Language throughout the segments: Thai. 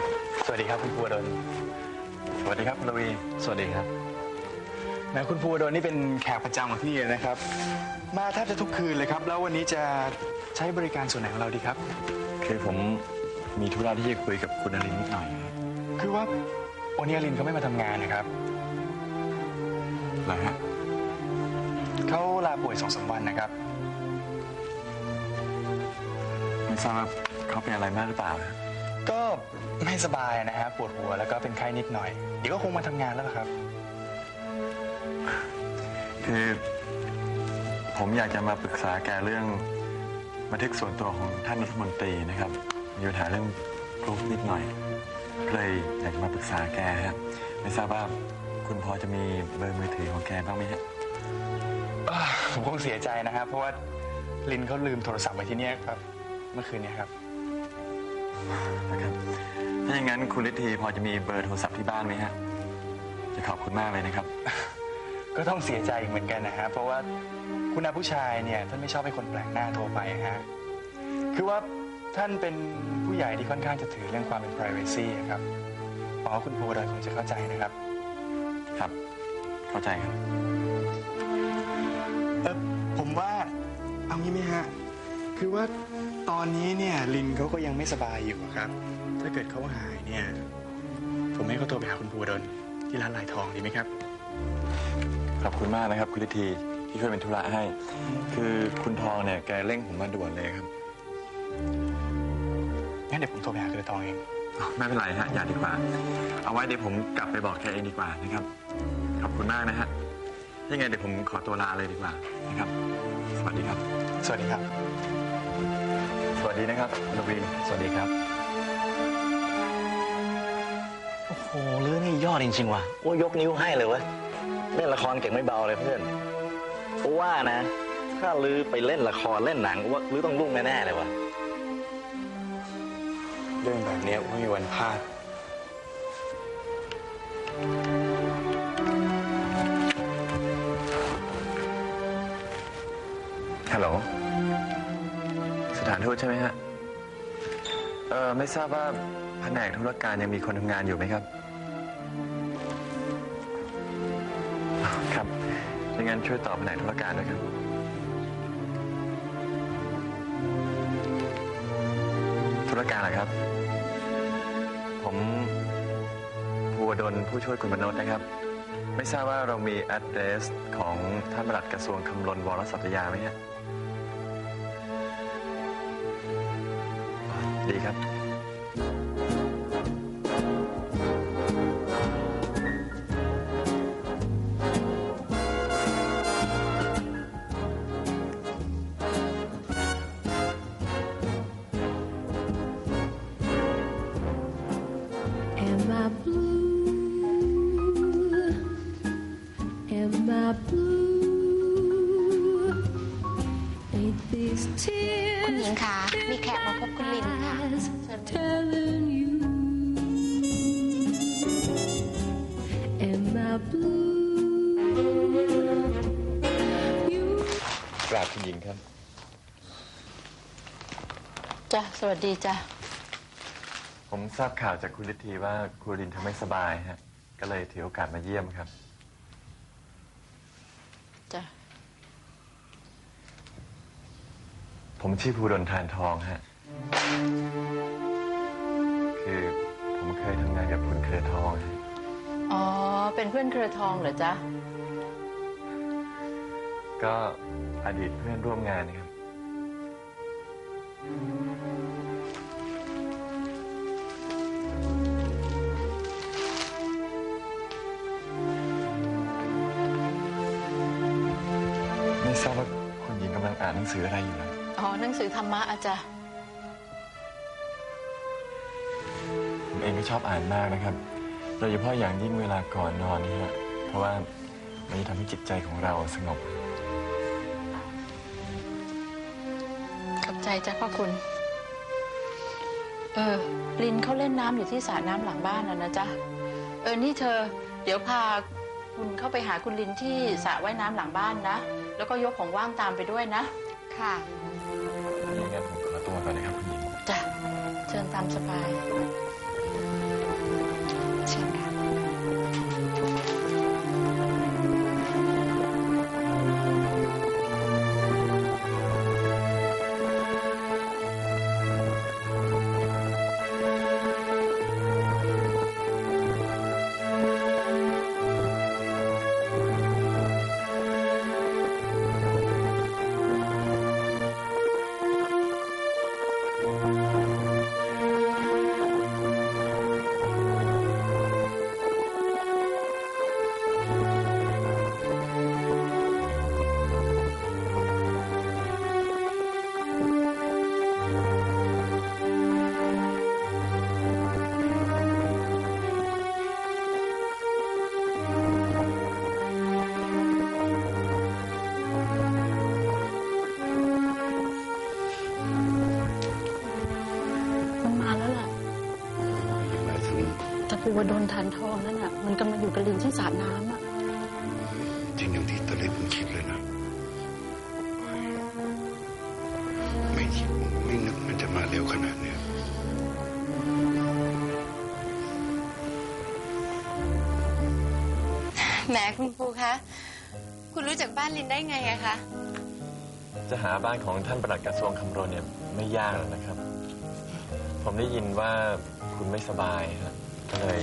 ทีสวัสดีครับคุณภูวดลสวัสดีครับคุณลวีสวัสดีครับแม้คุณภูวดลนี่เป็นแขกประจำของที่นี่เลยนะครับ มาแทบจะทุกคืนเลยครับ แล้ววันนี้จะใช้บริการส่วนไหนของเราดีครับ คือผมมีธุระที่จะคุยกับคุณนรินทร์นิดหน่อย คือว่าวันนี้อลินเขาไม่มาทำงานนะครับเหรอฮะเขาลาป่วยสองสามวันนะครับ ไม่ทราบว่าเขาเป็นอะไรมากหรือเปล่าฮะ ก็ไม่สบายนะฮะ ปวดหัวแล้วก็เป็นไข้นิดหน่อย เดี๋ยวก็คงมาทำงานแล้วล่ะครับ คือผมอยากจะมาปรึกษาแกเรื่องบันทึกส่วนตัวของท่านรัฐมนตรีนะครับ มีปัญหาเรื่องกรุ๊ปนิดหน่อยก็เลยอยากจะมาปรึกษาแกฮะไม่ทราบว่าคุณพอจะมีเบอร์มือถือของแกบ้างไหมฮะอ่าผมคงเสียใจนะครับ เพราะว่าลินเขาลืมโทรศัพท์ไว้ที่เนี่ยครับ เมื่อคืนเนี้ครับ นะครับถ้าอย่างนั้นคุณฤทธีพอจะมีเบอร์โทรศัพท์ที่บ้านไหมฮะจะขอบคุณมากเลยนะครับ ก็ต้องเสียใจอีกเหมือนกันนะฮะเพราะว่าคุณอาผู้ชายเนี่ยท่านไม่ชอบให้คนแปลกหน้าโทรไปฮะคือว่าท่านเป็นผู้ใหญ่ที่ค่อนข้างจะถือเรื่องความเป็น privacy อะครับหวังว่าคุณภูวดลคงจะเข้าใจนะครับ ครับ เข้าใจครับ เออผมว่าเอางี้ไหมฮะ คือว่าตอนนี้เนี่ยลินเขาก็ยังไม่สบายอยู่อะครับ ถ้าเกิดเขาหายเนี่ย ผมให้เขาโทรไปหาคุณภูวดลที่ร้านลายทองดีไหมครับ ขอบคุณมากนะครับ คุณฤทธีที่ช่วยเป็นธุระให้ คือคุณทองเนี่ยแกเร่งผมมาด่วนเลยครับงั้นเดี๋ยวผมโทรไปหาคุณทองเองอ๋อไม่เป็นไรฮะอย่าดีกว่า เอาไว้เดี๋ยวผมกลับไปบอกแกเองดีกว่านะครับ ขอบคุณมากนะฮะยังไงเดี๋ยวผมขอตัวลาเลยดีกว่านะครับ สวัสดีครับ สวัสดีครับ สวัสดีนะครับนวีสวัสดีครับ โอ้โหลือนี่ยอดจริงๆว่ะโอ้ยกนิ้วให้เลยเว้ยเล่นละครเก่งไม่เบาเลยเพื่อนโอ้ว่านะ ถ้าลือไปเล่นละครเล่นหนังว่าลือต้องรุ่งแน่ๆเลยว่ะ เรื่องแบบเนี้ยไม่มีวันพลาด ไม่ทราบว่าแผนกธุรการยังมีคนทำงานอยู่ไหมครับ ครับดังนั้นช่วยตอบแผนกธุรการด้วยครับ ธุรการเหรอครับ ผมภูวดลผู้ช่วยคุณบรรณนะครับ ไม่ทราบว่าเรามี address ของท่านปลัดกระทรวงคำลนวรสัตยาไหมฮะดีครับ จ้ะสวัสดีจ้ะผมทราบข่าวจากคุณฤทธีว่าครูรินทำไม่สบายฮะ ก็เลยถือโอกาสมาเยี่ยมครับ จ้ะผมชื่อภูดลทานทองฮะ คือผมเคยทำงานกับคุณเครือทองฮะอ๋อ เป็นเพื่อนเครือทองเหรอจ๊ะก็อดีตเพื่อนร่วมงานนะครับ สืออะไรอยู่นะอ๋อหนังสือธรรมะอาจ้ะผมเองก็ชอบอ่านมากนะครับโดยเฉพาะอย่างยิ่งเวลาก่อนนอนนี่ฮะเพราะว่ามันจะทำให้จิตใจของเราสงบ ขอบใจจ้ะพ่อคุณ เออ ลินเขาเล่นน้ำอยู่ที่สระน้ำหลังบ้านนะนะจ๊ะ เออ นี่เธอ เดี๋ยวพาคุณเข้าไปหาคุณลินที่สระว่ายน้ำหลังบ้านนะ แล้วก็ยกของว่างตามไปด้วยนะ ค่ะนี่งั้นผมขอตัวก่อนนะครับคุณหญิงจ้ะเชิญตามสบาย คตัวโดนทันทองนั่นน่ะ มันกำลังอยู่กับลินที่สระน้ำอะ จริงอย่างที่ตะลิดมันคิดเลยนะ ไม่คิดไม่นึกมันจะมาเร็วขนาดเนี้ยแหมคุณครูคะ คุณรู้จักบ้านลินได้ไงอะคะ จะหาบ้านของท่านประหลัดกระทรวงคำรณเนี่ยไม่ยากแล้วนะครับ ผมได้ยินว่าคุณไม่สบายฮะ ก็เลย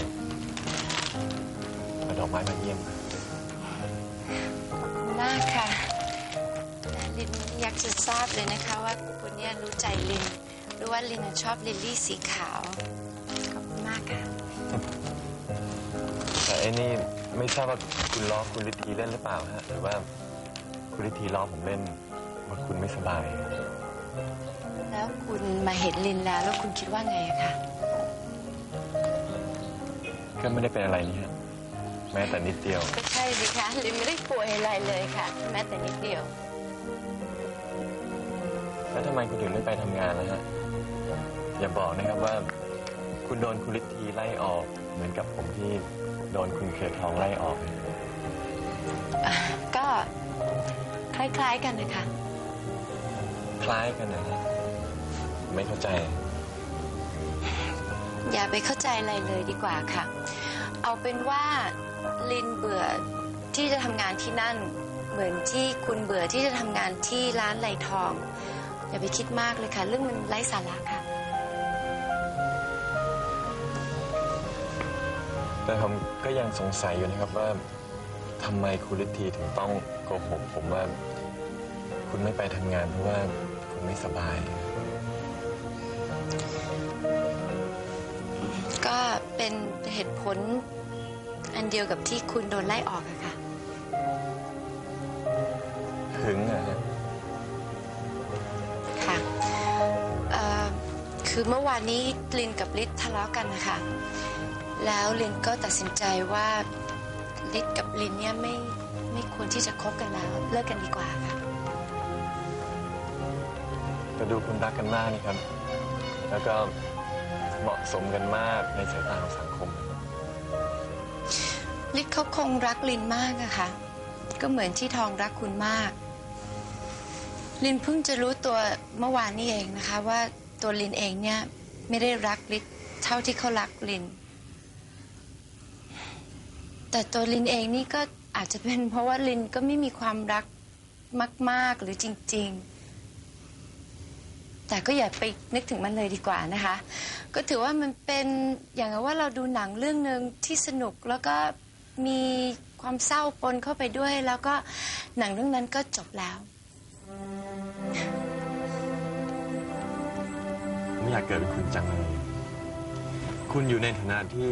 เอาดอกไม้มาเยี่ยมครับมากค่ะแต่ลินอยากจะทราบเลยนะคะว่าคุณเนี่ยรู้ใจลินรู้ว่าลินน่ะชอบลิลลี่สีขาวขอบคุณมากค่ะ แต่ไอ้นี่ไม่ทราบว่าคุณล้อคุณฤทธีเล่นหรือเปล่าฮะหรือว่าคุณฤทธีล้อผมเล่นว่าคุณไม่สบาย แล้วคุณมาเห็นลินแล้วแล้วคุณคิดว่าไงอะคะ ก็ไม่ได้เป็นอะไรนี่ฮะแม้แต่นิดเดียว ก็ใช่สิคะลินไม่ได้ป่วยอะไรเลยค่ะ แม้แต่นิดเดียว แล้วทำไมคุณถึงไม่ไปทำงานแล้วฮะ อย่าบอกนะครับว่า คุณโดนคุณฤทธีไล่ออก เหมือนกับผมที่โดนคุณเครือทองไล่ออกก็คล้ายๆกันนะคะคล้ายกันนะฮะไม่เข้าใจ อย่าไปเข้าใจอะไรเลยดีกว่าค่ะ เอาเป็นว่าลินเบื่อที่จะทำงานที่นั่น เหมือนที่คุณเบื่อที่จะทำงานที่ร้านไหลทอง อย่าไปคิดมากเลยค่ะ เรื่องมันไร้สาระค่ะ แต่ผมก็ยังสงสัยอยู่นะครับว่าทำไมคุณฤทธีถึงต้องโกหกผมว่า คุณไม่ไปทำงานเพราะว่าคุณไม่สบาย ดียวกับที่คุณโดนไล่ออกอะค่ะ หึงอะฮะค่ะเอ่อคือเมื่อวานนี้ลินกับลิศทะเลาะกันนะคะ แล้วลินก็ตัดสินใจว่าลิศกับลินเนี่ยไม่ไม่ควรที่จะคบกันแล้ว เลิกกันดีกว่าค่ะ แต่ดูคุณรักกันมากนี่ครับ แล้วก็เหมาะสมกันมากในสายตาของสังคม ลิศเขาคงรักลินมากอะค่ะ ก็เหมือนที่ทองรักคุณมาก ลินเพิ่งจะรู้ตัวเมื่อวานนี้เองนะคะ ว่าตัวลินเองเนี่ยไม่ได้รักลิศเท่าที่เขารักลิน แต่ตัวลินเองนี่ก็อาจจะเป็นเพราะว่าลินก็ไม่มีความรักมาก ๆ หรือจริง ๆ แต่ก็อย่าไปนึกถึงมันเลยดีกว่านะคะ ก็ถือว่ามันเป็นอย่างว่าเราดูหนังเรื่องหนึ่งที่สนุกแล้วก็ มีความเศร้าปนเข้าไปด้วย แล้วก็หนังเรื่องนั้นก็จบแล้ว ไม่อยากเกิดเป็นคุณจังเลย คุณอยู่ในฐานะที่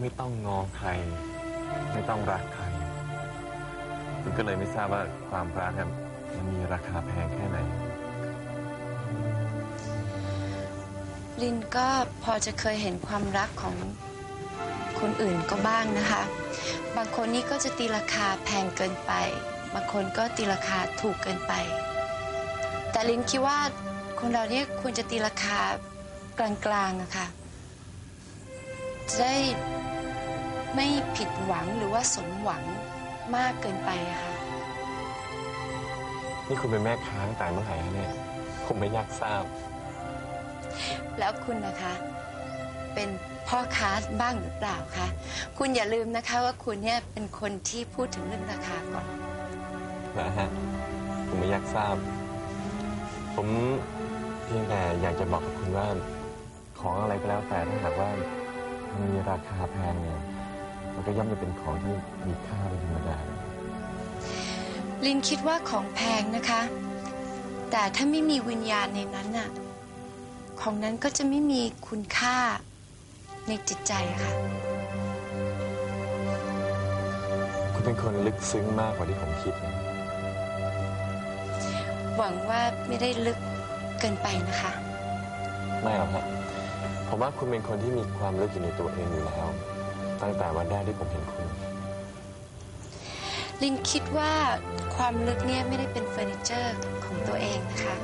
ไม่ต้องงอใคร ไม่ต้องรักใคร คุณก็เลยไม่ทราบว่าความรักเนี่ยมันมีราคาแพงแค่ไหน ลินก็พอจะเคยเห็นความรักของคนอื่นก็บ้างนะคะ บางคนนี่ก็จะตีราคาแพงเกินไป บางคนก็ตีราคาถูกเกินไป แต่ลินคิดว่าคนเราเนี่ยควรจะตีราคากลางๆอะค่ะ จะได้ไม่ผิดหวังหรือว่าสมหวังมากเกินไปอะค่ะ นี่คุณเป็นแม่ค้าตั้งแต่เมื่อไหร่คะเนี่ย ผมไม่อยากทราบ แล้วคุณนะคะ เป็นพ่อค้าบ้างหรือเปล่าคะ คุณอย่าลืมนะคะว่าคุณเนี่ยเป็นคนที่พูดถึงเรื่องราคาก่อนนะฮะผมไม่อยากทราบ ผมเพียงแต่อยากจะบอกกับคุณว่า ของอะไรก็แล้วแต่ถ้าหากว่ามันมีราคาแพงเนี่ยมันก็ย่อมจะเป็นของที่มีค่าเป็นธรรมดาลินคิดว่าของแพงนะคะ แต่ถ้าไม่มีวิญญาณในนั้นน่ะ ของนั้นก็จะไม่มีคุณค่า ในจิตใจค่ะ คุณเป็นคนลึกซึ้งมากกว่าที่ผมคิดนะหวังว่าไม่ได้ลึกเกินไปนะคะ ไม่หรอกครับผมว่าคุณเป็นคนที่มีความลึกอยู่ในตัวเองอยู่แล้ว ตั้งแต่วันแรกที่ผมเห็นคุณ ลินคิดว่าความลึกเนี่ยไม่ได้เป็นเฟอร์นิเจอร์ของตัวเองนะคะ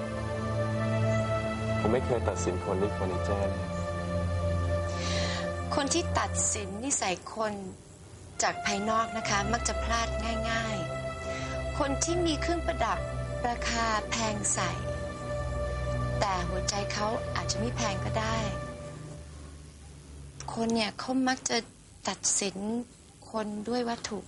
ผมไม่เคยตัดสินคนด้วยเฟอร์นิเจอร์นะคน คนที่ตัดสินนิสัยคนจากภายนอกนะคะ มักจะพลาดง่าย ๆ คนที่มีเครื่องประดับราคาแพงใส่แต่หัวใจเขาอาจจะไม่แพงก็ได้ คนเนี่ยเขามักจะตัดสินคนด้วยวัตถุ